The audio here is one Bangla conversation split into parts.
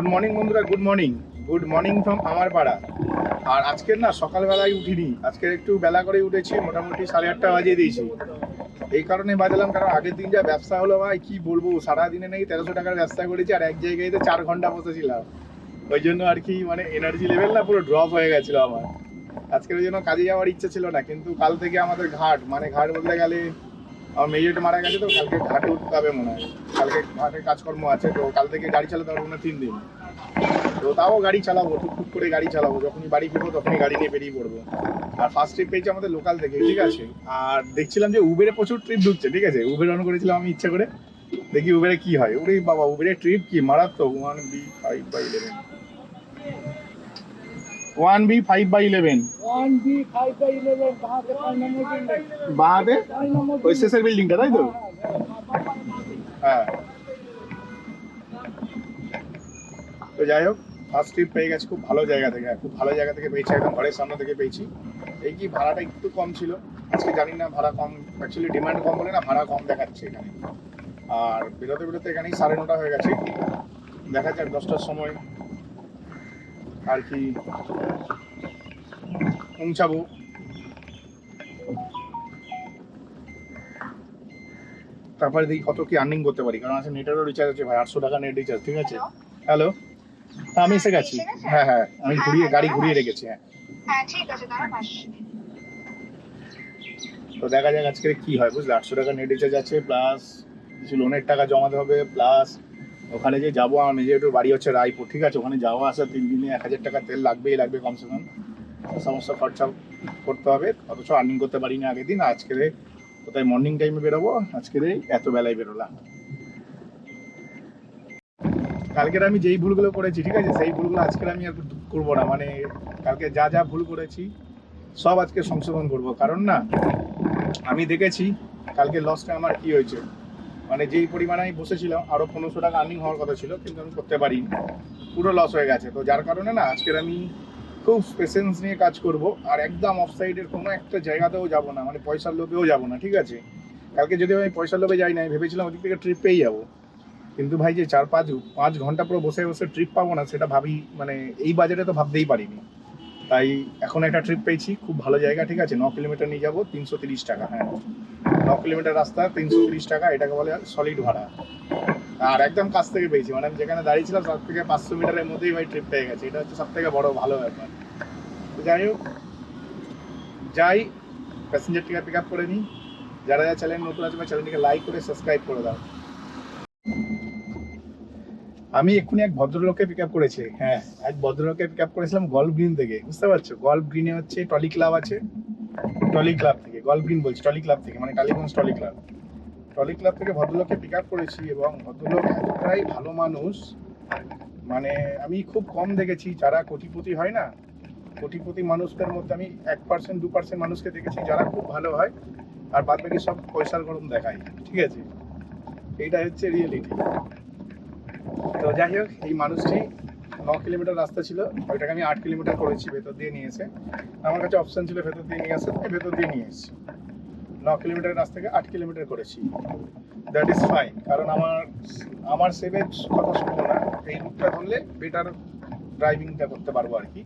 গুড মর্নিং বন্ধুরা good morning good morning from আমার পাড়া আর আজকের না, সকালবেলায় উঠিনি। আজকের একটু বেলা করে উঠেছি, মোটামুটি সাড়ে আটটা বাজিয়ে দিয়েছি। এই কারণে বাজালাম, কারণ আগের দিন যা ব্যবসা হলো ভাই, কি বলব সারা দিনে নাকি তেরোশো টাকার ব্যবসা করেছি, আর এক জায়গায় তো চার ঘণ্টা বসেছিলাম। ওই জন্য আর কি মানে এনার্জি লেভেল না পুরো ড্রপ হয়ে গেছিল আমার। আজকের ওই জন্য কাজে যাওয়ার ইচ্ছা ছিল না, কিন্তু কাল থেকে আমাদের ঘাট মানে ঘাট বলতে গেলে আমার মেয়েট মারা গেছে তো, কালকে ঘাটে উঠতে হবে মনে হয়। কালকে ঘাটে কাজকর্ম আছে, তো কাল থেকে গাড়ি চালাতে পারব না তিন দিন। তো তাও গাড়ি চালাবো টুকটুক করে গাড়ি চালাবো। যখনই বাড়ি ফিরবো, তখনই গাড়ি নিয়ে বেরিয়ে পড়ব। আর ফার্স্ট ট্রিপ পেয়েছি আমাদের লোকাল থেকে, ঠিক আছে? আর দেখছিলাম যে উবেরে প্রচুর ট্রিপ ঢুকছে, ঠিক আছে? উবের অন করেছিলাম আমি ইচ্ছা করে। দেখি উবেরে কি হয়। ওরে বাবা উবেরের ট্রিপ কি? মারাত্মক। One B five by eleven one B five by eleven. বাঁহাতে? ওই শেষের বিল্ডিংটা, তাই তো? হ্যাঁ। তো যাই হোক ফার্স্ট ট্রিপ পেয়ে গেছি খুব ভালো জায়গা থেকে, খুব ভালো জায়গা থেকে পেয়েছি, একদম ঘরের সামনে থেকে পেয়েছি। এই কি ভাড়াটা একটু কম ছিল? আজকে জানি না, ভাড়া কম অ্যাকচুয়ালি ডিমান্ড কম বলে না, ভাড়া কম দেখাচ্ছে এখানে। আর বেরোতে বেরোতে এখানেই সাড়ে নটা হয়ে গেছে। দেখা যাক, দশটার সময় আর কি পৌঁছাবো। তারপরে দেখি কত কি আর্নিং করতে পারি কারণ আছে নেটেরও রিচার্জ আছে ভাই আটশো টাকা নেট রিচার্জ ঠিক আছে? হ্যালো আমি এসে গেছি। হ্যাঁ হ্যাঁ আমি ঘুরিয়ে গাড়ি ঘুরিয়ে রেখেছি হ্যাঁ। হ্যাঁ ঠিক আছে তো দেখা যাক আজকে কি হয় বুঝলে? আটশো টাকা নেট রিচার্জ আছে প্লাস কিছু লোনের টাকা জমাতে হবে প্লাস ওখানে যে যাব, আমার নিজে একটু বাড়ি হচ্ছে রায়পুর, ঠিক আছে? ওখানে যাওয়া আসা, তিন দিনে এক হাজার টাকা তেল লাগবেই লাগবে কমসে কম। সমস্ত খরচা করতে হবে, অথচ আর্নিং করতে পারিনি আগের দিন, আজকে কোথায় মর্নিং টাইমে বেরোবো? আজকে এত বেলায় বেরোলাম। কালকের আমি যেই ভুলগুলো করেছি, ঠিক আছে? সেই ভুলগুলো আজকের আমি আর করব না। মানে কালকে যা যা ভুল করেছি, সব আজকে সংশোধন করব। কারণ না, আমি দেখেছি, কালকে লসটা আমার কি হয়েছে? মানে যেই পরিমাণে আমি বসেছিলাম আরও পনেরোশো টাকা আর্নিং হওয়ার কথা ছিল, কিন্তু আমি করতে পারিনি। পুরো লস হয়ে গেছে। তো যার কারণে না, আজকের আমি খুব পেশেন্স নিয়ে কাজ করব, আর একদম অফ সাইডের কোনো একটা জায়গাতেও যাব না মানে পয়সার লোভেও যাব না, ঠিক আছে? কালকে যদি আমি পয়সার লোভে যাই না ভেবেছিলাম ওদিক থেকে ট্রিপ পেয়ে যাব। কিন্তু ভাই, যে চার পাঁচ পাঁচ ঘণ্টা পুরো বসে বসে ট্রিপ পাবো না, সেটা ভাবি মানে এই বাজেটে তো ভাবতেই পারিনি। তাই এখন একটা ট্রিপ পেয়েছি, খুব ভালো জায়গা, ঠিক আছে? ন কিলোমিটার নিয়ে যাব, তিনশো তিরিশ টাকা হ্যাঁ। ন কিলোমিটার রাস্তা, তিনশো তিরিশ টাকা, এটাকে বলে সলিড ভাড়া। আর একদম কাছ থেকে পেয়েছি মানে আমি যেখানে দাঁড়িয়েছিলাম সব থেকে পাঁচশো মিটারের মধ্যেই ভাই ট্রিপ পেয়ে গেছে। এটা হচ্ছে সব থেকে বড় ভালো ব্যাপার। যাই হোক, যাই প্যাসেঞ্জার টিকা পিক আপ করে নিই। যারা যারা চ্যানেল নতুন আছে চ্যানেলটিকে লাইক করে সাবস্ক্রাইব করে দাও। আমি এক্ষুনি এক ভদ্রলোককে পিক আপ করেছি। হ্যাঁ এক ভদ্রলোককে পিক আপ করেছিলাম গল্ফ গ্রিন থেকে, বুঝতে পারছ? গল্ফ গ্রিনে হচ্ছে টলি ক্লাব আছে। টলি ক্লাব থেকে গল্ফ গ্রিন বলছি টলি ক্লাব থেকে মানে Tollygunge Tolly club trolley club থেকে ভদ্রলোককে পিক আপ করেছি এবং ভদ্রলোক এতটাই ভালো মানুষ মানে আমি খুব কম দেখেছি, যারা কোটিপতি হয় না, কোটিপতি মানুষদের মধ্যে আমি এক পার্সেন্ট দু পার্সেন্ট মানুষকে দেখেছি যারা খুব ভালো হয়, আর বাদ বাকি সব পয়সার গরম দেখায়, ঠিক আছে? এইটা হচ্ছে রিয়েলিটি তো যাই হোক, এই মানুষটি ন কিলোমিটার রাস্তা ছিল, ওইটাকে আমি আট কিলোমিটার করেছি, ভেতর দিয়ে নিয়ে এসে। আমার কাছে অপশান ছিল ভেতর দিয়ে নিয়ে আসে তাই ভেতর দিয়ে নিয়ে এসেছি। ন কিলোমিটার রাস্তাকে আট কিলোমিটার করেছি। দ্যাট ইজ ফাইন কারণ আমার আমার সেভের কথা শুনব না। এই রুটটা ধরলে বেটার ড্রাইভিংটা করতে পারব আর কি।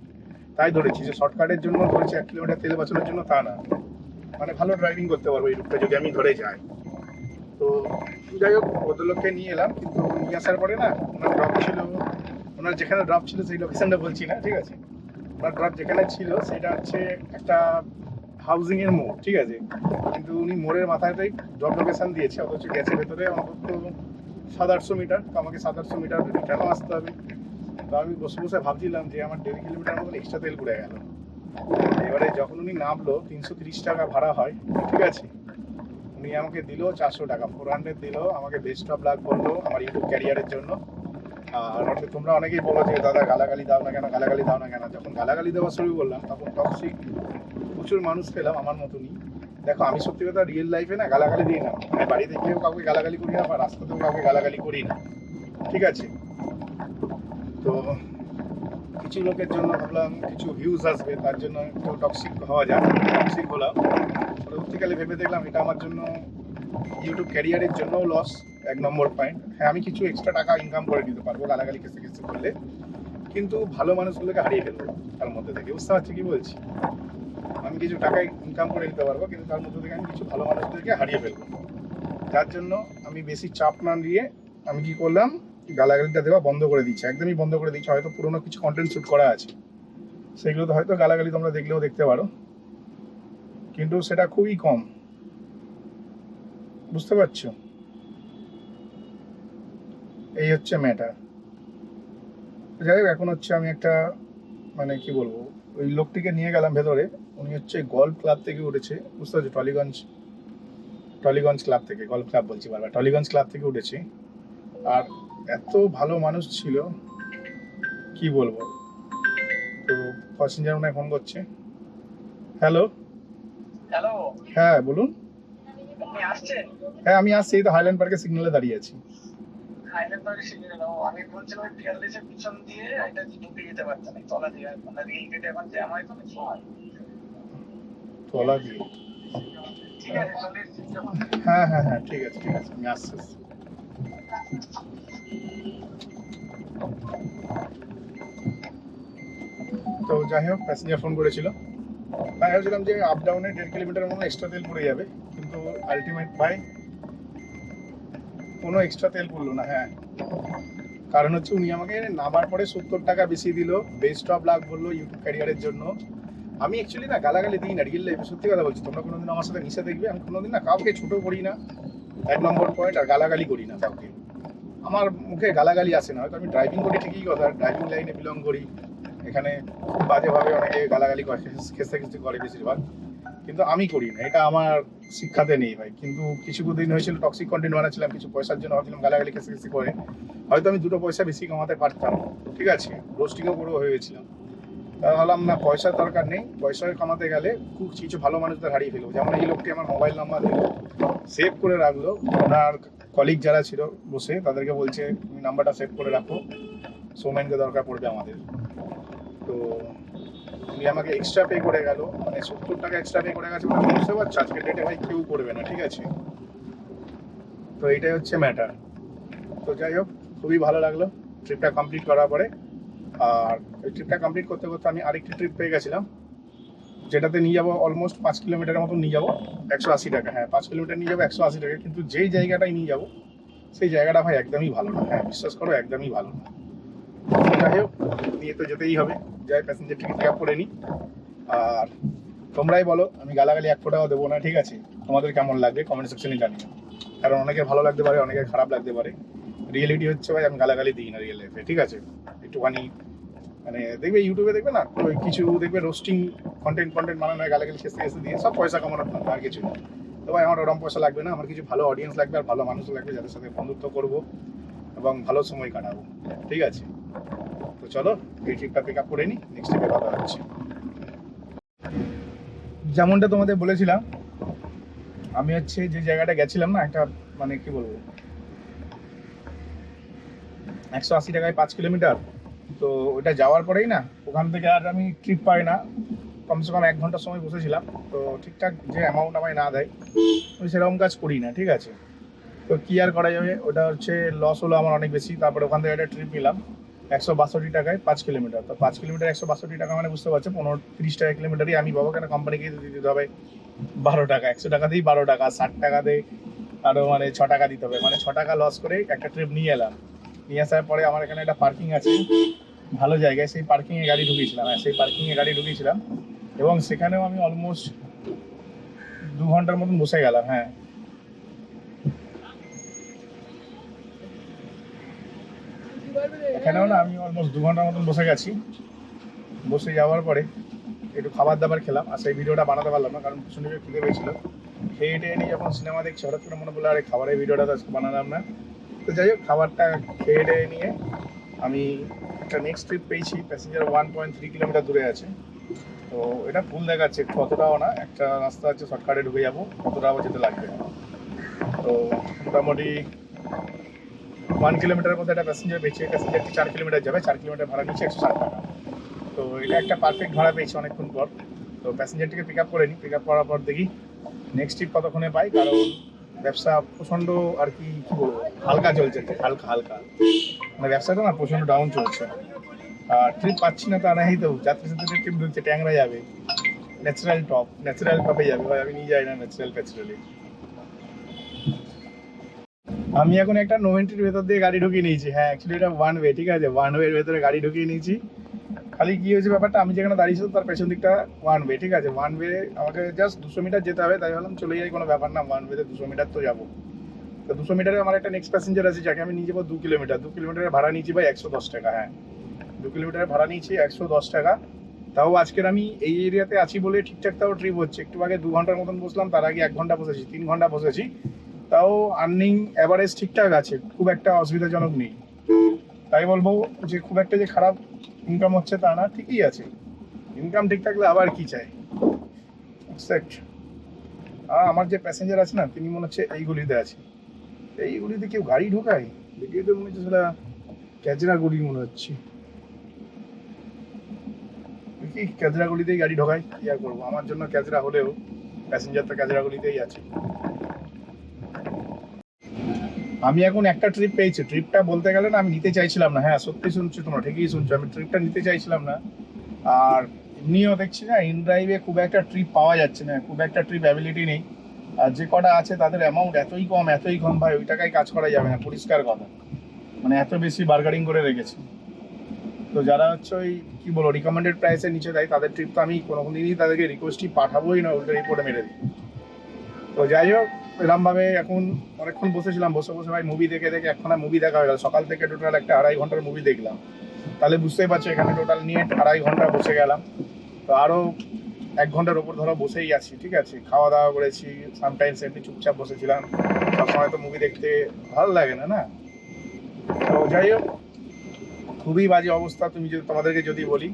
তাই ধরেছি যে শর্টকাটের জন্য ধরেছি এক কিলোমিটার তেল বাঁচানোর জন্য তা না। মানে ভালো ড্রাইভিং করতে পারব এই রুটটা যদি আমি ধরে যাই। তো যাই হোক, ভদ্রলোককে নিয়ে এলাম, কিন্তু নিয়ে আসার পরে না, ওনার ড্রপ ছিল, ওনার যেখানে ড্রপ ছিল সেই লোকেশনটা বলছি না, ঠিক আছে? ওনার ড্রপ যেখানে ছিল, সেটা হচ্ছে একটা হাউজিং এর মোড়, ঠিক আছে? কিন্তু উনি মোড়ের মাথাতেই ড্রপ লোকেশন দিয়েছে, অথচ গেছে ভেতরে অন্তত সাত আটশো মিটার, তো আমাকে সাত আটশো মিটার রিটার্নও আসতে হবে। তো আমি বসে বসে ভাবছিলাম যে আমার দেড় কিলোমিটার মতন এক্সট্রা তেল পড়ে গেল। এবারে যখন উনি নামলো, তিনশো তিরিশ টাকা ভাড়া হয়, ঠিক আছে? উনি আমাকে দিল চারশো টাকা। ফোর হান্ড্রেড দিল, আমাকে বেস্ট অফ লাক বলল আমার ইউটিউব ক্যারিয়ারের জন্য। আর হয়তো তোমরা অনেকেই বলো যে, দাদা, গালাগালি দাও না কেন? গালাগালি দাও না কেন? যখন গালাগালি দেওয়া শুরু করলাম, তখন টক্সিক প্রচুর মানুষ পেলাম আমার মতনই। দেখো, আমি সত্যি কথা রিয়েল লাইফে না গালাগালি দিই না। আমি বাড়িতে গিয়েও কাউকে গালাগালি করি না বা রাস্তাতেও কাউকে গালাগালি করি না। ঠিক আছে? তো কিছু লোকের জন্য ভাবলাম কিছু ভিউজ আসবে, তার জন্য একটু টক্সিক হওয়া যায় টক্সিক হলাম। পরবর্তীকালে ভেবে দেখলাম এটা আমার জন্য ইউটিউব ক্যারিয়ারের জন্যও লস এক নম্বর পয়েন্ট হ্যাঁ আমি কিছু এক্সট্রা টাকা ইনকাম করে দিতে পারব গালাগালি কেসে কেসে করলে। কিন্তু ভালো মানুষগুলোকে হারিয়ে ফেলব তার মধ্যে থেকে। বুঝতে পারছি কি বলছি? আমি কিছু টাকা ইনকাম করে নিতে পারব, কিন্তু তার মধ্যে থেকে আমি কিছু ভালো মানুষদেরকে হারিয়ে ফেলব। যার জন্য আমি বেশি চাপ না দিয়ে আমি কি করলাম গালাগালিটা দেওয়া বন্ধ করে দিচ্ছি। একদমই বন্ধ করে দিচ্ছি। হয়তো পুরোনো কিছু কন্টেন্ট শ্যুট করা আছে। সেগুলো তো হয়তো গালাগালি তোমরা দেখলেও দেখতে পারো। কিন্তু সেটা খুবই কম। বুঝতে পারছ? এই হচ্ছে ম্যাটার যাই হোক, এখন হচ্ছে আমি একটা মানে কি বলব, ওই লোকটিকে নিয়ে গেলাম ভেতরে। উনি হচ্ছে গল্ফ ক্লাব থেকে উঠেছে। বুঝতে পারছ? টলিগঞ্জ টলিগঞ্জ ক্লাব থেকে গল্ফ ক্লাব বলছি বারবার। টলিগঞ্জ ক্লাব থেকে উঠেছে। আর এত ভালো মানুষ ছিল কি বলব? তো প্যাসেঞ্জার মনে হয় ফোন করছে। হ্যালো হ্যালো হ্যাঁ বলুন। হ্যাঁ আমি আসছি এই তো হাইল্যান্ড পার্কের সিগন্যালে দাঁড়িয়ে আছি। হাইল্যান্ড পার্কে সিগন্যাল আমি বলছিলাম ওই পিয়ারলেসের পিছন দিয়ে এটা ঢুকে যেতে তলা দিয়ে। মানে রেল গেটে এখন হয় তো নাকি? তোলা দিয়ে। হ্যাঁ হ্যাঁ হ্যাঁ ঠিক আছে ঠিক আছে আমি আসছি। তো যাই হোক প্যাসেঞ্জার ফোন করেছিল। আমি ভাবছিলাম যে আপ ডাউনে দেড় কিলোমিটার মতো এক্সট্রা তেল পড়ে যাবে, কিন্তু আলটিমেট বাই কোনো এক্সট্রা তেল পড়ল না হ্যাঁ। কারণ হচ্ছে উনি আমাকে নামার পরে সত্তর টাকা বেশি দিল বেস্ট অফ লাক বলল ইউটিউব ক্যারিয়ারের জন্য। আমি অ্যাকচুয়ালি না গালাগালি দিই না রিয়েল লাইফে সত্যি কথা বলছি, তোমরা কোনোদিন আমার সাথে মিশে দেখবে, আমি কোনোদিন না কাউকে ছোট করি না। এক নম্বর পয়েন্ট আর গালাগালি করি না কাউকে। আমার মুখে গালাগালি আসে না, হয়তো আমি ড্রাইভিং করি ঠিকই কথা ড্রাইভিং লাইনে বিলং করি, এখানে খুব বাজেভাবে অনেকে গালাগালি করে খেসতে খেসতে করে বেশিরভাগ, কিন্তু আমি করি না, এটা আমার শিক্ষাতে নেই ভাই, কিন্তু কিছু দিন হয়েছিল টক্সিক কন্টেন্ট বানাচ্ছিলাম, কিছু পয়সার জন্য ভাবছিলাম গালাগালি খেসে খেসে করে, হয়তো আমি দুটো পয়সা বেশি কামাতে পারতাম, ঠিক আছে রোস্টিংও পুরো হয়েছিলাম, তা ভাবলাম না, পয়সার দরকার নেই, পয়সা কামাতে গেলে খুব কিছু ভালো মানুষদের হারিয়ে ফেলব, যেমন এই লোকটি আমার মোবাইল নাম্বার দিল সেভ করে রাখল, ওনার কলিগ যারা ছিল বসে, তাদেরকে বলছে, তুমি নাম্বারটা সেভ করে রাখো। সোমেনকে দরকার পড়বে আমাদের। তো উনি আমাকে এক্সট্রা পে করে গেল। মানে সত্তর টাকা এক্সট্রা পে করে গেছে মানে বুঝতে পারছ? আজকের ডেটে ভাই কেউ করবে না, ঠিক আছে? তো এইটাই হচ্ছে ম্যাটার তো যাই হোক, খুবই ভালো লাগল। ট্রিপটা কমপ্লিট করার পরে, আর ওই ট্রিপটা কমপ্লিট করতে করতে আমি আরেকটি ট্রিপ পেয়ে গেছিলাম। যেটাতে নিয়ে যাব অলমোস্ট পাঁচ কিলোমিটারের মতো নিয়ে যাব, একশো আশি টাকা। হ্যাঁ পাঁচ কিলোমিটার নিয়ে যাব, একশো আশি টাকা। কিন্তু যেই জায়গাটায় নিয়ে যাব, সেই জায়গাটা ভাই একদমই ভালো না। হ্যাঁ বিশ্বাস করো, একদমই ভালো না। যাই হোক, নিয়ে তো যেতেই হবে। যাই প্যাসেঞ্জার টিকিট পিক আপ করে নিই আর তোমরাই বলো, আমি গালাগালি এক ফোটাও দেবো না, ঠিক আছে? তোমাদের কেমন লাগবে? কমেন্ট সেকশনে জানিও। কারণ অনেকের ভালো লাগতে পারে, অনেকের খারাপ লাগতে পারে। রিয়েলিটি হচ্ছে ভাই, আমি গালাগালি দিই না রিয়েল লাইফে ঠিক আছে? একটুখানি মানে দেখবে ইউটিউবে দেখবে না? ওই কিছু দেখবে রোস্টিং কন্টেন্ট কন্টেন্ট বানানো হয় গালাগালি শেষে শেষে দিয়ে সব পয়সা কামানোর আর কিছু না। তো ভাই, আমার ওরকম পয়সা লাগবে না, আমার কিছু ভালো অডিয়েন্স লাগবে আর ভালো মানুষ লাগবে যাদের সাথে বন্ধুত্ব করব এবং ভালো সময় কাটাবো। ঠিক আছে? তো চলো, এই ট্রিপটা পিক আপ করে নিই নেক্সট ট্রিপে কথা হচ্ছে। যেমনটা তোমাদের বলেছিলাম, আমি হচ্ছে যে জায়গাটা গেছিলাম না, একটা মানে কি বলব? একশো আশি টাকায় পাঁচ কিলোমিটার তো ওটা যাওয়ার পরেই না, ওখান থেকে আর আমি ট্রিপ পাই না। কমসে কম এক ঘণ্টার সময় বসেছিলাম। তো ঠিকঠাক যে অ্যামাউন্ট আমায় না দেয়, আমি সেরকম কাজ করি না, ঠিক আছে? তো কি আর করা যাবে? ওটা হচ্ছে লস হলো আমার অনেক বেশি। তারপরে ওখান থেকে একটা ট্রিপ নিলাম। একশো বাষট্টি টাকায় পাঁচ কিলোমিটার। তো পাঁচ কিলোমিটার একশো বাষট্টি টাকা মানে বুঝতে পারছ, পনেরো তিরিশ টাকা কিলোমিটারই। আমি পাবো কেন কোম্পানিকে দিয়ে দিতে হবে? বারো টাকা, একশো টাকা দিই বারো টাকা, ষাট টাকা দেই আরও মানে ছ টাকা দিতে হবে। মানে ছ টাকা লস করে একটা ট্রিপ নিয়ে এলাম। নিয়ে আসার পরে আমার এখানে একটা পার্কিং আছে। ভালো জায়গায় সেই পার্কিংয়ে গাড়ি ঢুকিয়েছিলাম হ্যাঁ সেই পার্কিংয়ে গাড়ি ঢুকিয়েছিলাম এবং সেখানেও আমি অলমোস্ট দু ঘণ্টার মতন বসে গেলাম হ্যাঁ। এখানেও না আমি অলমোস্ট দু ঘণ্টার মতন বসে গেছি। বসে যাওয়ার পরে একটু খাবার দাবার খেলাম, আর সেই ভিডিওটা বানাতে পারলাম না, কারণ প্রচণ্ড খিদে পেয়েছিল। খেয়ে টেয়ে নিয়ে যখন সিনেমা দেখছি, হঠাৎ করে মনে পড়ল, আরে খাবারের ভিডিওটা তো বানালাম না। তো যাই হোক, খাবারটা খেয়ে টেয়ে নিয়ে আমি একটা নেক্সট ট্রিপ পেয়েছি passenger one point three kilometre দূরে আছে। তো এটা ফুল দেখাচ্ছে, কতটাও না, একটা রাস্তা আছে শর্টকাটে ঢুকে যাব কতটাও যেতে লাগবে। তো মোটামুটি ওয়ান কিলোমিটারের মধ্যে একটা প্যাসেঞ্জার পেয়েছে প্যাসেঞ্জারটি চার কিলোমিটার যাবে, চার কিলোমিটার ভাড়া নিচ্ছে একশো ষাট টাকা। তো এটা একটা পারফেক্ট ভাড়া পেয়েছে অনেকক্ষণ পর। তো প্যাসেঞ্জারটিকে পিক আপ করে নিই পিক আপ করার পর দেখি নেক্সট ট্রিপ কতক্ষণে পাই, কারণ ব্যবসা প্রচণ্ড আর কি কি বলব? হালকা চলছে, হালকা হালকা। মানে ব্যবসাটা না প্রচণ্ড ডাউন চলছে। আর ট্রিপ পাচ্ছি না তা নাই তো, যাত্রী সাথে ট্রিপ ঢুকছে, ট্যাংরা যাবে। ন্যাচারাল টপ ন্যাচারাল টপে যাবে। ভাই, আমি নিয়ে যাই না ন্যাচারাল ফ্যাচারালি আমি এখন একটা নোভেন্টির ভেতর দিয়ে গাড়ি ঢুকিয়ে নিয়েছি। হ্যাঁ অ্যাকচুয়ালি এটা ওয়ান ওয়ে ঠিক আছে? ওয়ান ওয়ের ভেতরে গাড়ি ঢুকিয়ে নিয়েছি। খালি কি হয়েছে ব্যাপারটা, আমি যেখানে দাঁড়িয়েছিলাম, তার পেছন দিকটা ওয়ান ওয়ে ঠিক আছে? ওয়ান ওয়ে আমাকে জাস্ট দুশো মিটার যেতে হবে, তাই ভাবলাম চলে যাই, কোনো ব্যাপার না ওয়ান ওয়েতে দুশো মিটার তো যাব। তো দুশো মিটারে আমার একটা নেক্সট প্যাসেঞ্জার আছে, যাকে আমি নিয়ে যাব দু কিলোমিটার। দু কিলোমিটারের ভাড়া নিয়েছি ভাই একশো দশ টাকা হ্যাঁ। দু কিলোমিটারের ভাড়া নিয়েছি একশো দশ টাকা। তাও আজকের আমি এই এরিয়াতে আছি বলে ঠিকঠাক তাও ট্রিপ হচ্ছে। একটু আগে দু ঘণ্টার মতন বসলাম, তার আগে এক ঘণ্টা বসেছি, তিন ঘণ্টা বসেছি। তাও আর্নিং অ্যাভারেজ ঠিকঠাক আছে, খুব একটা অসুবিধাজনক নেই। তাই বলব যে খুব একটা যে খারাপ ইনকাম হচ্ছে তা না, ঠিকই আছে। ইনকাম ঠিক থাকলে আবার কি চাই? আর আমার যে প্যাসেঞ্জার আছে না, তিনি মনে হচ্ছে এই এইগুলিতে আছে। এইগুলিতে কেউ গাড়ি ঢোকায়? দেখে তো মনে হচ্ছে সেটা ক্যাজরা গুলি মনে হচ্ছে। কি ক্যাজরা গুলিতেই গাড়ি ঢোকায়, কি আর করব? আমার জন্য ক্যাজরা হলেও প্যাসেঞ্জার তো ক্যাজরা গুলিতেই আছে। আমি এখন একটা ট্রিপ পেয়েছি। ট্রিপটা বলতে গেলে না, আমি নিতে চাইছিলাম না। হ্যাঁ সত্যি শুনছো তোমরা, ঠিকই শুনছো। আমি ট্রিপটা নিতে চাইছিলাম না। আর এমনিও দেখছি না ইন ড্রাইভে খুব একটা ট্রিপ পাওয়া যাচ্ছে না। খুব একটা ট্রিপ অ্যাবিলিটি নেই। যে কটা আছে তাদের অ্যামাউন্ট এতই কম এতই কম, ভাই, ওই টাকায় কাজ করা যাবে না, পরিষ্কার কথা। মানে এত বেশি বার্গারিং করে রেখেছে। তো যারা হচ্ছে ওই, কি বলো রিকমেন্ডেড প্রাইসের নিচে দেয়, তাদের ট্রিপ তো আমি কোনো দিনই তাদেরকে রিকোয়েস্টই পাঠাবোই না ওদের রিপোর্টে মেরে দিই। তো যাই হোক, এরমভাবে এখন অনেকক্ষণ বসেছিলাম, বসে বসে ভাই মুভি দেখে দেখে এখন মুভি দেখা হয়ে গেল। সকাল থেকে টোটাল একটা আড়াই ঘণ্টার মুভি দেখলাম। তাহলে বুঝতেই পারছ, এখানে টোটাল নিয়ে আড়াই ঘণ্টা বসে গেলাম। তো আরও এক ঘণ্টার ওপর ধরো বসেই আছি, ঠিক আছে? খাওয়া দাওয়া করেছি সামটাইমস এমনি চুপচাপ বসেছিলাম। সবসময় তো মুভি দেখতে ভালো লাগে না না? তো যাই হোক, খুবই বাজে অবস্থা তুমি যদি তোমাদেরকে যদি বলি।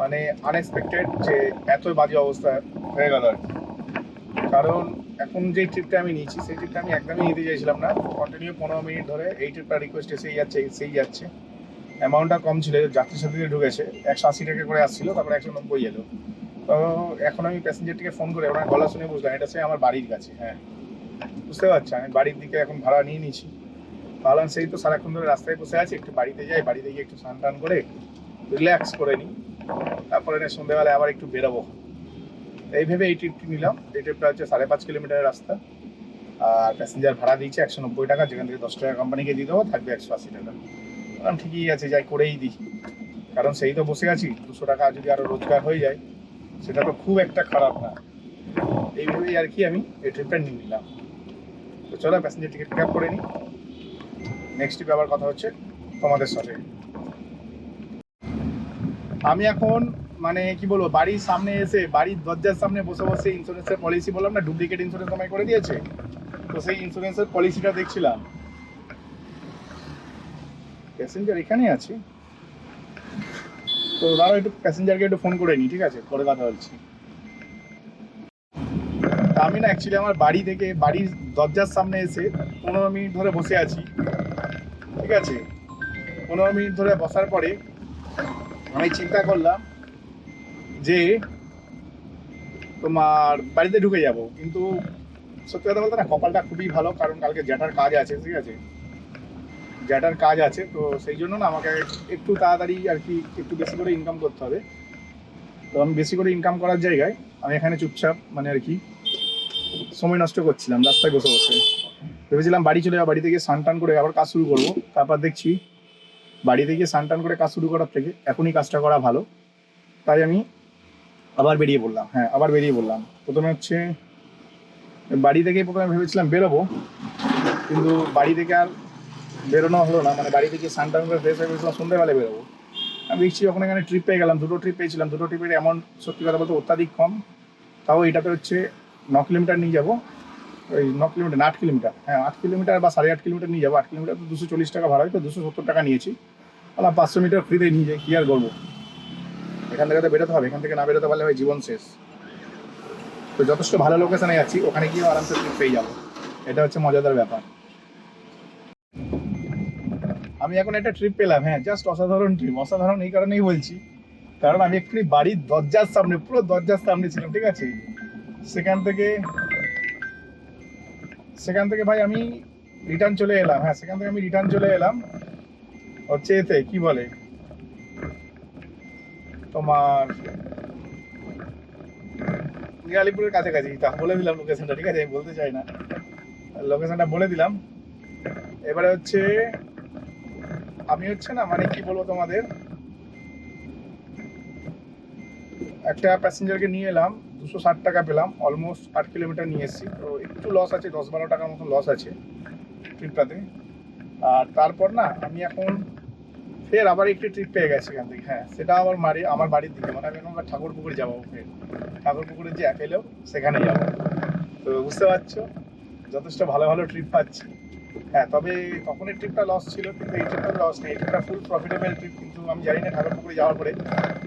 মানে আনএক্সপেক্টেড যে এত বাজে অবস্থা হয়ে গেল আর। কারণ এখন যে ট্রিপটা আমি নিয়েছি, সেই ট্রিপটা আমি একদমই নিতে চাইছিলাম না। কন্টিনিউ পনেরো মিনিট ধরে এই ট্রিপটা রিকোয়েস্ট এসেই যাচ্ছে এসেই যাচ্ছে। অ্যামাউন্টটা কম ছিল, যাত্রীর সাথে ঢুকেছে, একশো আশি টাকা করে আসছিল, তারপরে একশো নব্বই এলো। তো এখন আমি প্যাসেঞ্জারটিকে ফোন করে ওনার গলা শুনে বুঝলাম, এটা সে আমার বাড়ির কাছে হ্যাঁ। বুঝতে পারছি, আমি বাড়ির দিকে এখন ভাড়া নিয়ে নিয়েছি। ভাবলাম সেই তো সারাক্ষণ ধরে রাস্তায় বসে আছি, একটু বাড়িতে যাই, বাড়িতে গিয়ে একটু স্নান টান করে রিল্যাক্স করে নিই। তারপরে সন্ধ্যেবেলায় আবার একটু বেরোবো। এই ভেবে এই ট্রিপটি নিলাম, এই ট্রিপটা হচ্ছে সাড়ে পাঁচ কিলোমিটারের রাস্তা। আর প্যাসেঞ্জার ভাড়া দিয়েছে একশো নব্বই টাকা, যেখান থেকে দশ টাকা কোম্পানিকে দিয়ে দেবো, থাকবে একশো আশি টাকা। বললাম ঠিকই আছে, যাই করেই দিই। কারণ সেই তো বসে আছি, দুশো টাকা যদি আরও রোজগার হয়ে যায় সেটা তো খুব একটা খারাপ না। এইভাবেই আর কি আমি এই ট্রিপটা নিয়ে নিলাম। তো চলো প্যাসেঞ্জার টিকিট পিক আপ করে নিই নেক্সট ট্রিপে আবার কথা হচ্ছে তোমাদের সাথে। আমি এখন মানে কি বলব, বাড়ির সামনে এসে, বাড়ির দরজার সামনে বসে বসে ইন্স্যুরেন্সের পলিসি বললাম না ডুপ্লিকেট ইন্স্যুরেন্স আমায় করে দিয়েছে। তো সেই ইন্স্যুরেন্সের পলিসিটা দেখছিলাম। প্যাসেঞ্জার এখানে আছে। তো দাঁড়াও, একটু প্যাসেঞ্জারকে একটু ফোন করে নিই ঠিক আছে? পরে কথা বলছি। আমি না অ্যাকচুয়ালি আমার বাড়ি থেকে, বাড়ির দরজার সামনে এসে পনেরো মিনিট ধরে বসে আছি, ঠিক আছে? পনেরো মিনিট ধরে বসার পরে আমি চিন্তা করলাম যে তোমার বাড়িতে ঢুকে যাব, কিন্তু সত্যি কথা বলতে না, কপালটা খুবই ভালো, কারণ কালকে জ্যাঠার কাজ আছে, ঠিক আছে? জ্যাঠার কাজ আছে, তো সেই জন্য না আমাকে একটু তাড়াতাড়ি আর কি একটু বেশি করে ইনকাম করতে হবে। তো আমি বেশি করে ইনকাম করার জায়গায় আমি এখানে চুপচাপ মানে আর কি সময় নষ্ট করছিলাম, রাস্তায় বসে বসে। ভেবেছিলাম বাড়ি চলে যাব বাড়ি থেকে স্নান টান করে আবার কাজ শুরু করব। তারপর দেখছি বাড়ি থেকে স্নান টান করে কাজ শুরু করার থেকে এখনই কাজটা করা ভালো। তাই আমি আবার বেরিয়ে পড়লাম হ্যাঁ আবার বেরিয়ে পড়লাম। প্রথমে হচ্ছে বাড়ি থেকে প্রথমে ভেবেছিলাম বেরোবো, কিন্তু বাড়ি থেকে আর বেরোনো হলো না মানে বাড়ি থেকে টান করে ফ্রেশ হয়ে গেছিলাম সন্ধ্যেবেলায় বেরোবো। আমি দেখছি যখন এখানে ট্রিপ পেয়ে গেলাম, দুটো ট্রিপ পেয়েছিলাম, দুটো ট্রিপের অ্যামাউন্ট সত্যি কথা বলতে অত্যাধিক কম। তাও এটাতে হচ্ছে ন কিলোমিটার নিয়ে যাব, ওই ন কিলোমিটার আট কিলোমিটার হ্যাঁ আট কিলোমিটার বা সাড়ে আট কিলোমিটার নিয়ে যাব, আট কিলোমিটার তো দুশো চল্লিশ টাকা ভাড়া হয় তো দুশো সত্তর টাকা নিয়েছি। বললাম পাঁচশো মিটার ফ্রিতে নিয়ে যাই, কী আর করব এখান থেকে তো বেরোতে হবে, এখান থেকে না বেরোতে পারলে হয় জীবন শেষ। তো যথেষ্ট ভালো লোকেশনে যাচ্ছি ওখানে গিয়ে আরামসে পেয়ে যাব। এটা হচ্ছে মজাদার ব্যাপার। আমি এখন একটা ট্রিপ পেলাম হ্যাঁ জাস্ট অসাধারণ ট্রিপ অসাধারণ এই কারণেই বলছি। কারণ আমি একটু বাড়ির দরজার সামনে, পুরো দরজার সামনে ছিলাম, ঠিক আছে? সেখান থেকে সেখান থেকে ভাই আমি রিটার্ন চলে এলাম হ্যাঁ সেখান থেকে আমি রিটার্ন চলে এলাম। হচ্ছে এতে, কি বলে? তোমার আলিপুরের কাছাকাছি, তা বলে দিলাম লোকেশনটা ঠিক আছে? আমি বলতে চাই না। লোকেশনটা বলে দিলাম। এবারে হচ্ছে আমি হচ্ছে না মানে কি বলব তোমাদের? একটা প্যাসেঞ্জারকে নিয়ে এলাম, দুশো ষাট টাকা পেলাম অলমোস্ট আট কিলোমিটার নিয়ে এসেছি। তো একটু লস আছে, দশ বারো টাকার মতো লস আছে ট্রিপটাতে আর তারপর না, আমি এখন ফের আবার একটি ট্রিপ পেয়ে গেছি এখান থেকে। হ্যাঁ সেটা আমার বাড়ি আমার বাড়ির দিকে। মানে আমি এখন আবার ঠাকুরপুকুরে যাব ফের ঠাকুরপুকুরে যে এফেলেও সেখানে যাব। তো বুঝতে পারছ? যথেষ্ট ভালো ভালো ট্রিপ পাচ্ছি। হ্যাঁ তবে তখন এই ট্রিপটা লস ছিল, কিন্তু এই ট্রিপটা লস নেই। ট্রিপটা ফুল প্রফিটেবল ট্রিপ কিন্তু আমি জানি না ঠাকুরপুকুরে যাওয়ার পরে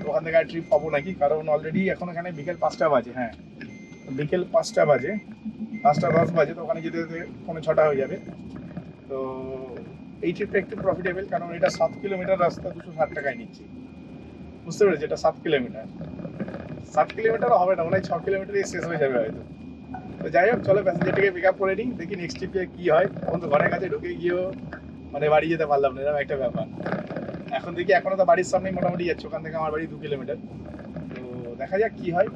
ওখান থেকে ট্রিপ পাবো নাকি, কারণ অলরেডি এখন এখানে বিকেল পাঁচটা বাজে হ্যাঁ। বিকেল পাঁচটা বাজে, পাঁচটা দশ বাজে, তো ওখানে যেতে যেতে পৌনে ছটা হয়ে যাবে। তো এই ট্রিপটা একটু প্রফিটেবল কারণ এটা সাত কিলোমিটার রাস্তা, দুশো ষাট টাকায় নিচ্ছি। বুঝতে পেরেছি? এটা সাত কিলোমিটার। সাত কিলোমিটারও হবে না, মনে ছ কিলোমিটারই শেষ হয়ে যাবে হয়তো। তো যাই হোক, চলো প্যাসেঞ্জারটিকে পিক আপ করে নিই, দেখি নেক্সট ট্রিপে কি হয়। তখন তো ঘরের কাছে ঢুকে গিয়েও মানে বাড়ি যেতে পারলাম না, এরকম একটা ব্যাপার। এখন দেখি এখনও তো বাড়ির সামনেই মোটামুটি যাচ্ছে, ওখান থেকে আমার বাড়ি দু কিলোমিটার তো দেখা যাক কী হয়।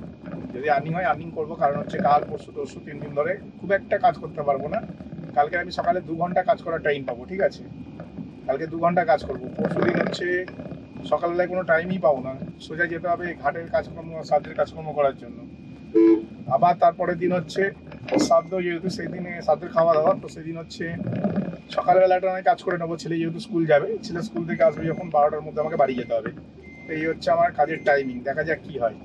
যদি আর্নিং হয় আর্নিং করব, কারণ হচ্ছে কাল, পরশু তরশু তিন দিন ধরে খুব একটা কাজ করতে পারব না। কালকে আমি সকালে দু ঘণ্টা কাজ করার টাইম পাবো, ঠিক আছে? কালকে দু ঘণ্টা কাজ করব। পরশু দিন হচ্ছে সকালবেলায় কোনো টাইমই পাবো না। সোজা যেতে হবে ঘাটের কাজকর্ম সাধ্যের কাজকর্ম করার জন্য। আবার তারপরের দিন হচ্ছে শ্রাদ্ধ, যেহেতু সেই দিনে শ্রাদ্ধের খাওয়া দাওয়া তো সেদিন হচ্ছে সকালবেলাটা আমি কাজ করে নেব। ছেলে যেহেতু স্কুল যাবে, ছেলে স্কুল থেকে আসবে যখন বারোটার মধ্যে আমাকে বাড়ি যেতে হবে। তো এই হচ্ছে আমার কাজের টাইমিং দেখা যাক কি হয়।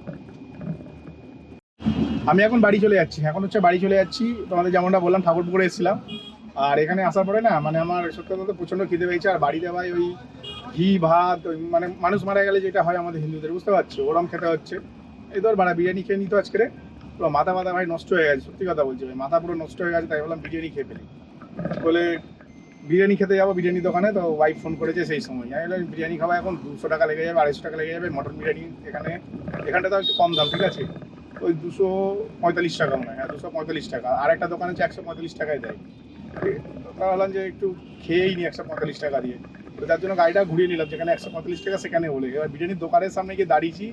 আমি এখন বাড়ি চলে যাচ্ছি, এখন হচ্ছে বাড়ি চলে যাচ্ছি। তোমাদের যেমনটা বললাম, ঠাকুরপুকুরে এসেছিলাম। আর এখানে আসার পরে না মানে আমার সত্যি কথা প্রচণ্ড খিদে পেয়েছে, আর বাড়িতে ভাই ওই ঘি, ভাত মানে মানুষ মারা গেলে যেটা হয় আমাদের হিন্দুদের, বুঝতে পারছ? ওরম খেতে হচ্ছে। এই ধর বাড়া, বিরিয়ানি খেয়ে নিত আজকে। পুরো মাথা মাথা ভাই নষ্ট হয়ে গেছে, সত্যি কথা বলছি ভাই। মাথা পুরো নষ্ট হয়ে গেছে, তাই বললাম বিরিয়ানি খেয়ে ফেলি। বলে, বিরিয়ানি খেতে যাব বিরিয়ানি দোকানে? তো ওয়াইফ ফোন করেছে সেই সময়। আমি বললাম, বিরিয়ানি খাওয়া এখন দুশো টাকা লেগে যাবে, আড়াইশো টাকা লেগে যাবে, মটন বিরিয়ানি এখানে, এখানটা তো একটু কম দাম, ঠিক আছে? ওই দুশো পঁয়তাল্লিশ টাকা মনে হয় হ্যাঁ দুশো পঁয়তাল্লিশ টাকা। আর একটা দোকানে হচ্ছে একশো পঁয়তাল্লিশ টাকায় দেয়। ঠিক আছে? তো তা ভাবলাম যে একটু খেয়েই নি একশো পঁয়তাল্লিশ টাকা দিয়ে। তো তার জন্য গাড়িটা ঘুরিয়ে নিলাম, যেখানে একশো পঁয়তাল্লিশ টাকা সেখানে বলে। এবার বিরিয়ানির দোকানের সামনে গিয়ে দাঁড়িয়েছি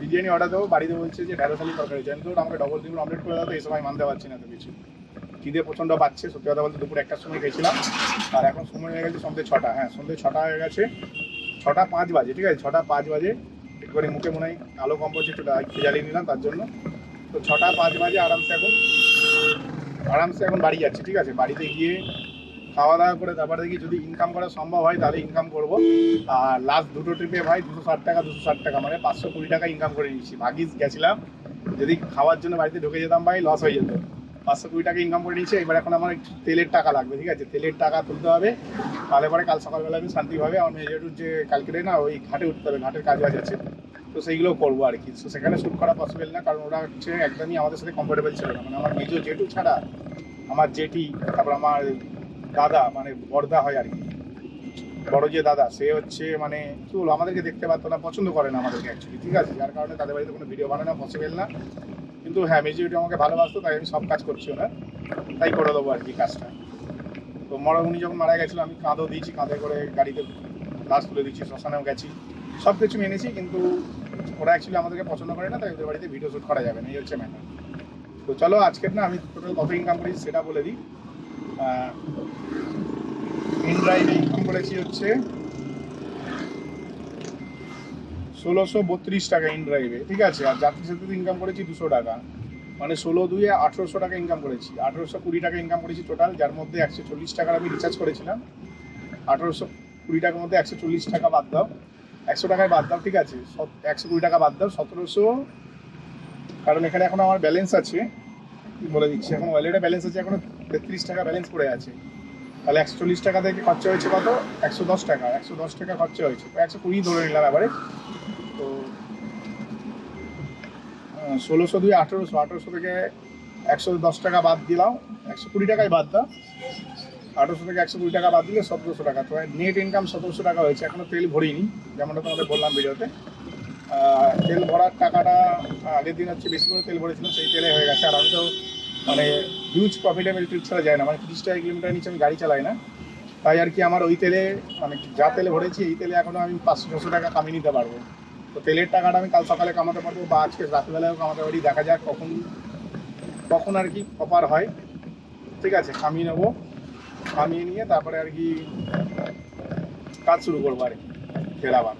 বিরিয়ানি অর্ডার দেবো, বাড়িতে বলছে যে ঢেঁড়স আলু তরকারি চাই তো আমাকে ডবল ডিম অমলেট করে দাও এই সময় মানতে পারছি না তো কিছু। খিদে প্রচণ্ড পাচ্ছে, সত্যি কথা বলতে দুপুর একটার সময় খেয়েছিলাম, আর এখন সময় হয়ে গেছে সন্ধ্যে ছটা হ্যাঁ সন্ধ্যে ছটা হয়ে গেছে, ছটা পাঁচ বাজে, ঠিক আছে, ছটা পাঁচ বাজে একটু করে মুখে মনে হয় আলো কম পড়ছে, একটু জ্বালিয়ে নিলাম তার জন্য। তো ছটা পাঁচ বাজে আরামসে এখন আরামসে এখন বাড়ি যাচ্ছি, ঠিক আছে, বাড়িতে গিয়ে খাওয়া দাওয়া করে তারপরে দেখি যদি ইনকাম করা সম্ভব হয়, তাহলে ইনকাম করব। আর লাস্ট দুটো ট্রিপে ভাই দুশো ষাট টাকা, দুশো ষাট টাকা মানে পাঁচশো কুড়ি টাকা ইনকাম করে নিয়েছি। ভাগিস গেছিলাম, যদি খাওয়ার জন্য বাড়িতে ঢুকে যেতাম ভাই লস হয়ে যেত। পাঁচশো কুড়ি টাকা ইনকাম করে নিয়েছি, এবার এখন আমার একটু তেলের টাকা লাগবে, ঠিক আছে? তেলের টাকা তুলতে হবে, তাহলে পরে কাল সকালবেলা আমি শান্তিভাবে আমার মেজেটুর যে কালকে না, ওই ঘাটে উঠতে হবে, ঘাটের কাজ বাজ আছে। তো সেইগুলো করব আর কি। তো সেখানে শ্যুট করা পসিবল না, কারণ ওরা হচ্ছে একদমই আমাদের সাথে কমফোর্টেবল ছিল না। মানে আমার মেজো জেঠু ছাড়া, আমার জেঠি, তারপর আমার দাদা মানে বড়দা হয় আর কি। বড় যে দাদা, সে হচ্ছে মানে কি বলব আমাদেরকে দেখতে পারতো না, পছন্দ করে না আমাদেরকে অ্যাকচুয়ালি ঠিক আছে? যার কারণে তাদের বাড়িতে কোনো ভিডিও বানানো পসিবল না। কিন্তু হ্যাঁ মেজরিটি আমাকে ভালোবাসতো, তাই আমি সব কাজ করছি না তাই করে দেবো আর কি কাজটা। তো মরা উনি যখন মারা গেছিল, আমি কাঁদও দিয়েছি, কাঁধে করে গাড়িতে লাশ তুলে দিচ্ছি শ্মশানেও গেছি। সব কিছু মেনেছি, কিন্তু ওরা অ্যাকচুয়ালি আমাদেরকে পছন্দ করে না, তাই ওদের বাড়িতে ভিডিও শ্যুট করা যাবে না, এই হচ্ছে ম্যাটার তো চলো, আজকের না আমি টোটাল কত ইনকাম করেছি সেটা বলে দিই। ইন ড্রাইভে ইনকাম করেছি হচ্ছে ষোলোশো বত্রিশ টাকা ইন ড্রাইভে ঠিক আছে? আর যাত্রী সাথে ইনকাম করেছি দুশো টাকা। মানে ষোলো দুয়ে আঠেরোশো টাকা ইনকাম করেছি। আঠেরোশো কুড়ি টাকা ইনকাম করেছি টোটাল যার মধ্যে একশো চল্লিশ টাকার আমি রিচার্জ করেছিলাম। আঠেরোশো কুড়ি টাকার মধ্যে একশো চল্লিশ টাকা বাদ দাও। একশো টাকায় বাদ দাও, ঠিক আছে? একশো কুড়ি টাকা বাদ দাও, সতেরোশো। কারণ এখানে এখন আমার ব্যালেন্স আছে। বলে দিচ্ছি, এখন ওয়ালেটে ব্যালেন্স আছে, এখনও তেত্রিশ টাকা ব্যালেন্স পড়ে আছে। তাহলে একশো চল্লিশ টাকা থেকে খরচা হয়েছে কত? একশো দশ টাকা। একশো দশ টাকা খরচা হয়েছে। একশো কুড়ি ধরে নিলাম এবারে তো ষোলোশো দুই আঠেরোশো। আঠেরোশো থেকে একশো দশ টাকা বাদ দিলাম। একশো কুড়ি টাকায় বাদ দাও। আঠেরোশো থেকে একশো কুড়ি টাকা বাদ দিলে সতেরোশো টাকা। তো নেট ইনকাম সতেরোশো টাকা হয়েছে। এখনও তেল ভরিনি, যেমনটা তোমাদের বললাম ভিডিওতে। তেল ভরার টাকাটা আগের দিন হচ্ছে বেশি করে তেল ভরেছিলাম, সেই তেলে হয়ে গেছে। আর আমি তো মানে হিউজ প্রফিটেবল ট্রিপ ছাড়া যায় না। মানে তিরিশ টাকা কিলোমিটার নিচে আমি গাড়ি চালাই না। তাই আর কি আমার ওই তেলে মানে যা তেলে ভরেছি, এই তেলে এখনও আমি পাঁচশো, ছশো টাকা কামিয়ে নিতে পারব। তো তেলের টাকাটা আমি কাল সকালে কামাতে পারব বা আজকে রাত্রিবেলাও কামাতে পারি। দেখা যাক কখন কখন আর কি অপার হয়। ঠিক আছে, কামিয়ে নেব। কামিয়ে নিয়ে তারপরে আর কি কাজ শুরু করব আর কি, ফেরাবার।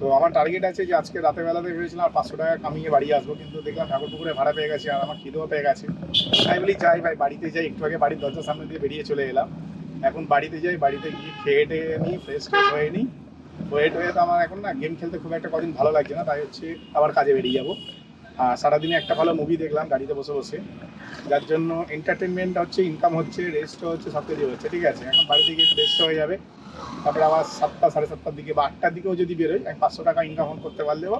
তো আমার টার্গেট আছে যে আজকে রাতের বেলাতে ভেবেছিলাম আর পাঁচশো টাকা কামিয়ে বাড়ি আসব, কিন্তু দেখলাম ঠাকুর পুকুরে ভাড়া পেয়ে গেছে আর আমার খিদেও পেয়ে গেছে। তাই বলি যাই ভাই, বাড়িতে যাই, একটু আগে বাড়ির দরজার সামনে দিয়ে বেরিয়ে চলে এলাম। এখন বাড়িতে যাই, বাড়িতে গিয়ে খেয়ে টেয়ে নিই ফ্রেশ ফ্রেশ হয়ে নিই ওয়েট হয়ে তো আমার এখন না গেম খেলতে খুব একটা কদিন ভালো লাগছে না, তাই হচ্ছে আবার কাজে বেরিয়ে যাব। আর সারাদিনে একটা ভালো মুভি দেখলাম, গাড়িতে বসে বসে। যার জন্য এন্টারটেনমেন্ট হচ্ছে ইনকাম হচ্ছে রেস্টও হচ্ছে, সব কিছু হচ্ছে, ঠিক আছে? এখন বাড়িতে গিয়ে রেস্ট হয়ে যাবে। তারপরে আবার সাতটা, সাড়ে সাতটার দিকে বা আটটার দিকেও যদি বেরোই, আমি পাঁচশো টাকা ইনকাম করতে পারলেও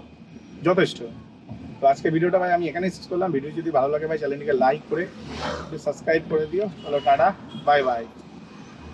যথেষ্ট। তো আজকে ভিডিওটা ভাই আমি এখানেই শেষ করলাম। ভিডিও যদি ভালো লাগে ভাই চ্যানেলটিকে লাইক করে সাবস্ক্রাইব করে দিও। তাহলে টাটা বাই বাই